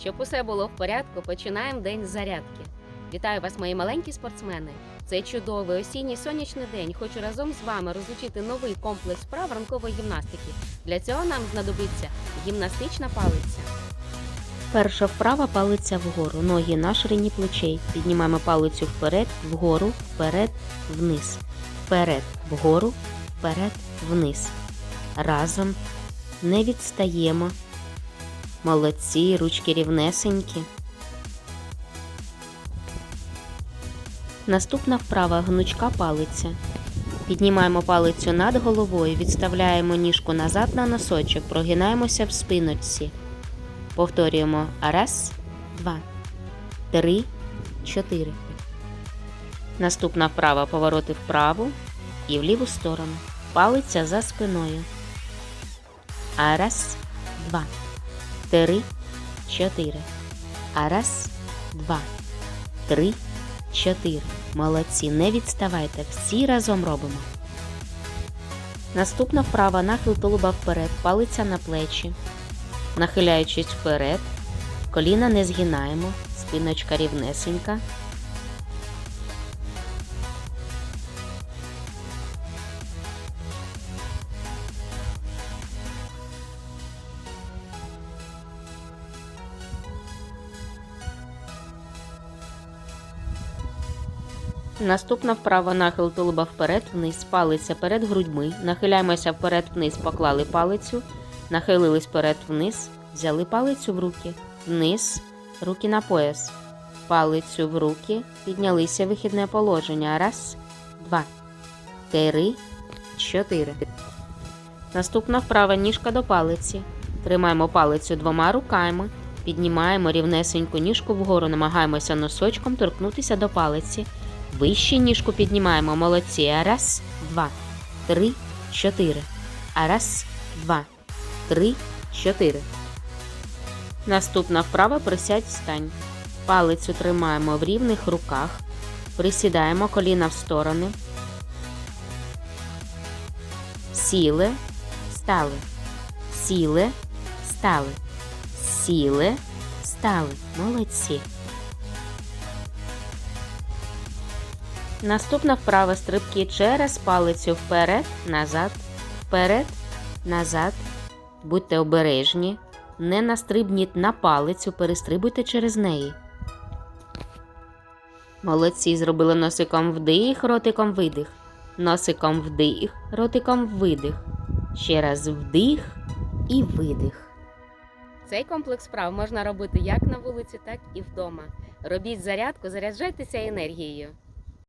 Щоб усе було в порядку, починаємо день з зарядки. Вітаю вас, мої маленькі спортсмени! Цей чудовий осінній сонячний день. Хочу разом з вами розучити новий комплекс вправ ранкової гімнастики. Для цього нам знадобиться гімнастична палиця. Перша вправа палиця вгору, ноги на ширині плечей. Піднімаємо палицю вперед, вгору, вперед, вниз. Вперед, вгору, вперед, вниз. Разом не відстаємо. Молодці, ручки рівнесенькі. Наступна вправа гнучка палиця. Піднімаємо палицю над головою, відставляємо ніжку назад на носочок, прогинаємося в спиночці. Повторюємо раз, два, три, чотири. Наступна вправа повороти вправу і в ліву сторону. Палиця за спиною. А раз, два, три, чотири. А раз, два, три, чотири. Молодці. Не відставайте. Всі разом робимо. Наступна вправа нахил тулуба вперед, палиця на плечі. Нахиляючись вперед, коліна не згинаємо, спиночка рівнесенька. Наступна вправа нахил тулуба вперед, вниз, палиця перед грудьми. Нахиляємося вперед вниз, поклали палицю, нахилились вперед вниз, взяли палицю в руки, вниз, руки на пояс. Палицю в руки, піднялися вихідне положення. Раз, два, три, чотири. Наступна вправа ніжка до палиці. Тримаємо палицю двома руками, піднімаємо рівнесеньку ніжку вгору, намагаємося носочком торкнутися до палиці. Вище ніжку піднімаємо молодці. Раз, два, три, чотири. Раз, два, три, чотири. Наступна вправа присядь встань. Палицю тримаємо в рівних руках. Присідаємо коліна в сторони. Сіли, стали. Сіли, стали. Сіли, стали. Молодці. Наступна вправа стрибки через палицю вперед, назад, вперед, назад. Будьте обережні. Не настрибніть на палицю, перестрибуйте через неї. Молодці зробили носиком вдих, ротиком видих. Носиком вдих, ротиком видих. Ще раз вдих і видих. Цей комплекс справ можна робити як на вулиці, так і вдома. Робіть зарядку, заряджайтеся енергією.